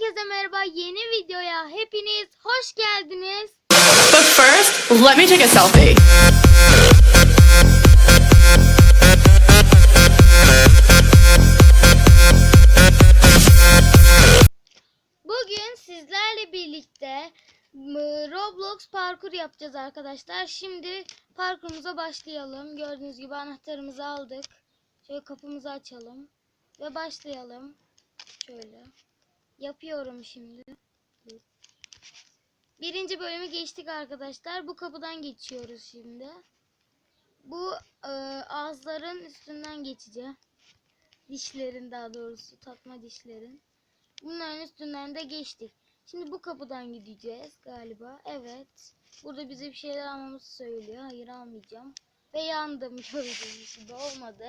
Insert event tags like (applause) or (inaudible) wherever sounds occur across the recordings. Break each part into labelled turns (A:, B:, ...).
A: Herkese merhaba. Yeni videoya hepiniz hoş geldiniz.
B: But first, let me take a selfie.
A: Bugün sizlerle birlikte m, Roblox parkur yapacağız arkadaşlar. Şimdi parkurumuza başlayalım. Gördüğünüz gibi anahtarımızı aldık. Şöyle kapımızı açalım ve başlayalım. Şöyle. Yapıyorum şimdi. Birinci bölümü geçtik arkadaşlar. Bu kapıdan geçiyoruz şimdi. Bu e, ağızların üstünden geçeceğim. Dişlerin daha doğrusu takma dişlerin. Bunların üstünden de geçtik. Şimdi bu kapıdan gideceğiz galiba. Evet. Burada bize bir şeyler almamızı söylüyor. Hayır almayacağım. Ve yandım (laughs) gördüğünüz gibi olmadı.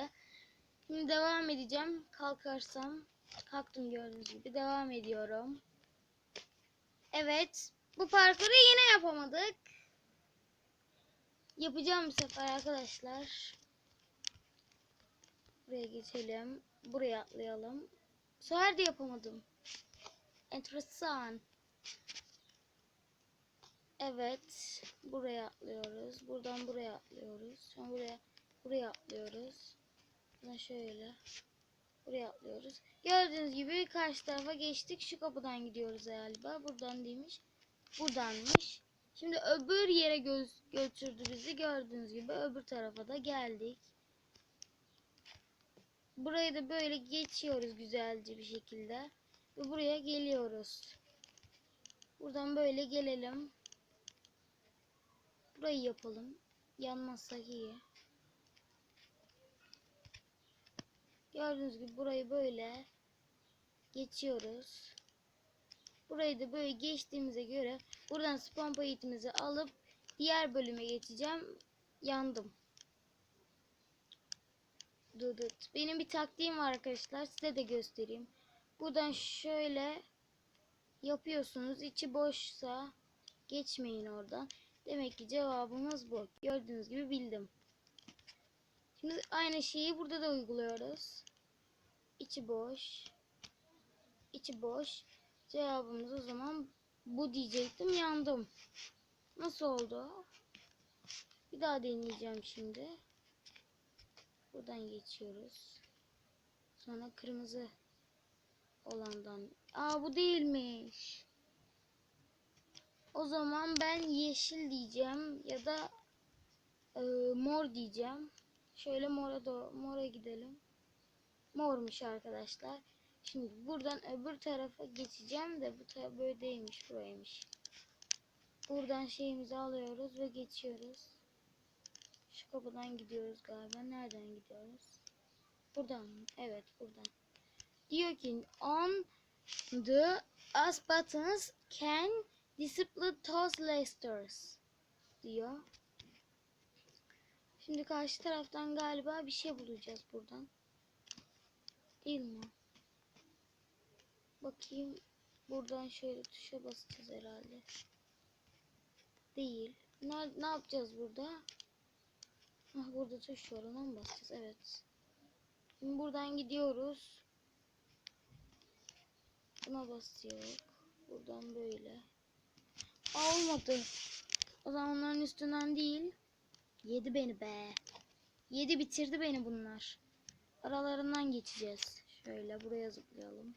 A: Şimdi devam edeceğim. Kalkarsam. Kalktım gördüğünüz gibi. Devam ediyorum. Evet. Bu parkuru yine yapamadık. Yapacağım bu sefer arkadaşlar. Buraya geçelim. Buraya atlayalım. Bu sefer de yapamadım. Enteresan. Evet. Buraya atlıyoruz. Buradan buraya atlıyoruz. Sonra buraya buraya atlıyoruz. Buradan şöyle. Buraya atlıyoruz. Gördüğünüz gibi karşı tarafa geçtik. Şu kapıdan gidiyoruz galiba. Buradan değilmiş. Buradanmış. Şimdi öbür yere göz götürdü bizi. Gördüğünüz gibi öbür tarafa da geldik. Burayı da böyle geçiyoruz güzelce bir şekilde. Ve buraya geliyoruz. Buradan böyle gelelim. Burayı yapalım. Yanmazsak iyi. Gördüğünüz gibi burayı böyle geçiyoruz. Burayı da böyle geçtiğimize göre buradan spam payetimizi alıp diğer bölüme geçeceğim. Yandım. Dudut. Benim bir taktiğim var arkadaşlar. Size de göstereyim. Buradan şöyle yapıyorsunuz. İçi boşsa geçmeyin oradan. Demek ki cevabımız bu. Gördüğünüz gibi bildim. Şimdi aynı şeyi burada da uyguluyoruz. İçi boş. İçi boş. Cevabımız o zaman bu diyecektim. Yandım. Nasıl oldu? Bir daha deneyeceğim şimdi. Buradan geçiyoruz. Sonra kırmızı olandan. Aa bu değilmiş. O zaman ben yeşil diyeceğim ya da e, mor diyeceğim. Şöyle mora da mora gidelim. Mormuş arkadaşlar. Şimdi buradan öbür tarafa geçeceğim de bu taraf böyle değilmiş buraymış. Buradan şeyimizi alıyoruz ve geçiyoruz. Şu kapıdan gidiyoruz galiba. Nereden gidiyoruz? Buradan mı? Evet buradan. Diyor ki on the as buttons can disable those lasters diyor. Şimdi karşı taraftan galiba bir şey bulacağız buradan. Değil mi? Bakayım. Buradan şöyle tuşa basacağız herhalde. Değil. Ne, ne yapacağız burada? Ah burada tuş var ona mı basacağız? Evet. Şimdi buradan gidiyoruz. Buna basıyor. Buradan böyle. Aa, olmadı. O zaman onların üstünden değil. Yedi beni be. Yedi bitirdi beni bunlar. Aralarından geçeceğiz. Şöyle buraya zıplayalım.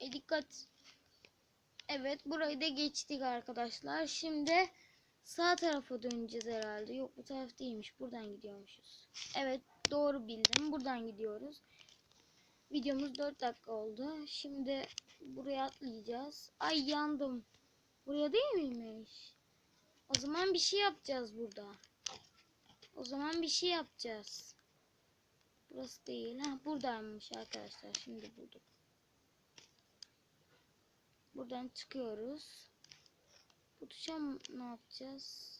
A: E dikkat. Evet burayı da geçtik arkadaşlar. Şimdi sağ tarafa döneceğiz herhalde. Yok bu taraf değilmiş. Buradan gidiyormuşuz. Evet doğru bildim. Buradan gidiyoruz. Videomuz 4 dakika oldu. Şimdi buraya atlayacağız. Ay yandım. Buraya değil miymiş? O zaman bir şey yapacağız burada. O zaman bir şey yapacağız. Burası değil. Ha buradaymış arkadaşlar. Şimdi bulduk. Buradan çıkıyoruz. Bu tuşa ne yapacağız?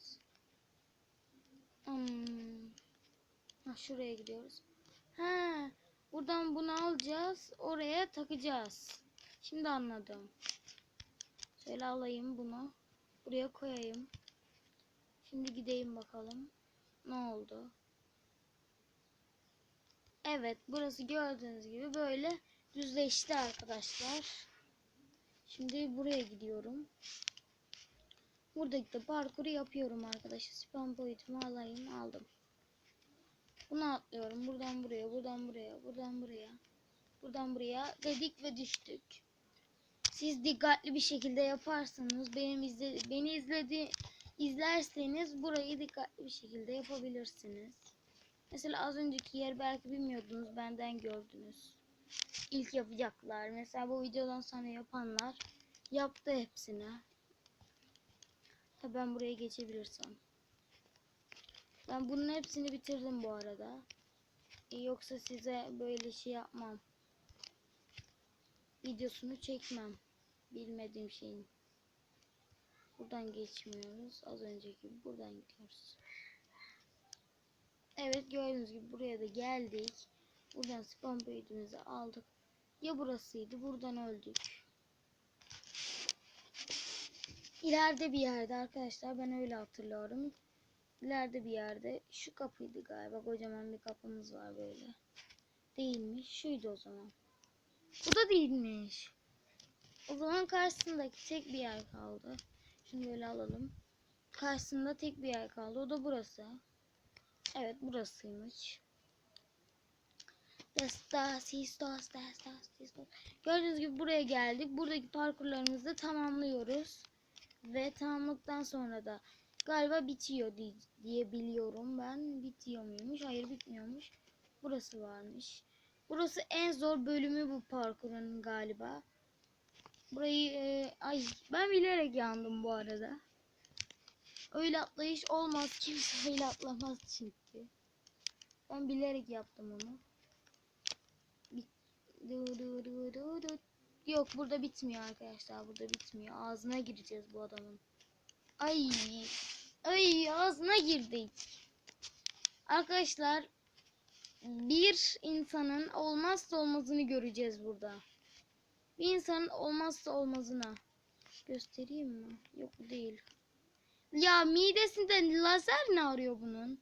A: Hmm. Ha şuraya gidiyoruz. Ha, buradan bunu alacağız. Oraya takacağız. Şimdi anladım. Şöyle alayım bunu. Buraya koyayım. Şimdi gideyim bakalım. Ne oldu? Evet burası gördüğünüz gibi böyle düzleşti arkadaşlar. Şimdi buraya gidiyorum. Buradaki de parkuru yapıyorum arkadaşlar. Spam boyutumu alayım aldım. Bunu atlıyorum. Buradan buraya, buradan buraya, buradan buraya. Buradan buraya dedik ve düştük. Siz dikkatli bir şekilde yaparsanız benim izle beni izledi izlerseniz burayı dikkatli bir şekilde yapabilirsiniz. Mesela az önceki yer belki bilmiyordunuz benden gördünüz. İlk yapacaklar. Mesela bu videodan sonra yapanlar yaptı hepsini. Ben buraya geçebilirsem. Ben bunun hepsini bitirdim bu arada. E, Yoksa size böyle şey yapmam. Videosunu çekmem. Bilmediğim şeyin. Buradan geçmiyoruz. Az önceki buradan gidiyoruz. Evet gördüğünüz gibi buraya da geldik. Buradan spam boyutumuzu aldık. Ya burasıydı. Buradan öldük. İleride bir yerde arkadaşlar ben öyle hatırlıyorum. İleride bir yerde şu kapıydı galiba. Kocaman bir kapımız var böyle. Değilmiş. Şuydu o zaman. Bu da değilmiş. O zaman karşısındaki tek bir yer kaldı. Şunu böyle alalım. Karşısında tek bir yer kaldı. O da burası. Evet burasıymış. Gördüğünüz gibi buraya geldik. Buradaki parkurlarımızı tamamlıyoruz. Ve tamamladıktan sonra da galiba bitiyor di- diye biliyorum ben. Bitiyor muymuş? Hayır bitmiyormuş. Burası varmış. Burası en zor bölümü bu parkurun galiba. Burayı e, ay ben bilerek yandım bu arada. Öyle atlayış olmaz. Kimse (laughs) öyle atlamaz çünkü. Ben bilerek yaptım onu. Yok burada bitmiyor arkadaşlar. Burada bitmiyor. Ağzına gireceğiz bu adamın. Ay. Ay ağzına girdik. Arkadaşlar bir insanın olmazsa olmazını göreceğiz burada. Bir insanın olmazsa olmazına. Göstereyim mi? Yok değil. Ya midesinde lazer ne arıyor bunun?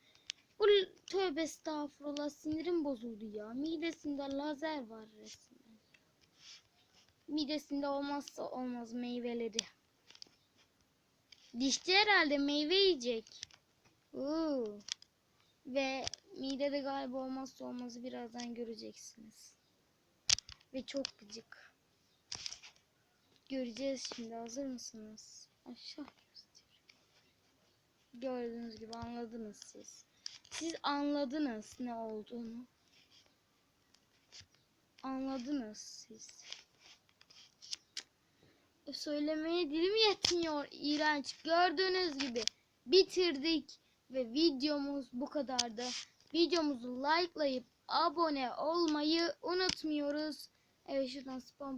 A: Bu tövbe estağfurullah sinirim bozuldu ya. Midesinde lazer var resmen. Midesinde olmazsa olmaz meyveleri. Dişçi herhalde meyve yiyecek. Oo. Ve midede galiba olmazsa olmazı birazdan göreceksiniz. Ve çok gıcık. Göreceğiz şimdi. Hazır mısınız? Aşağı. Gördüğünüz gibi anladınız siz. Siz anladınız ne olduğunu. Anladınız siz. Söylemeye dilim yetmiyor. İğrenç. Gördüğünüz gibi bitirdik ve videomuz bu kadardı. Videomuzu likelayıp abone olmayı unutmuyoruz. Evet şuradan spam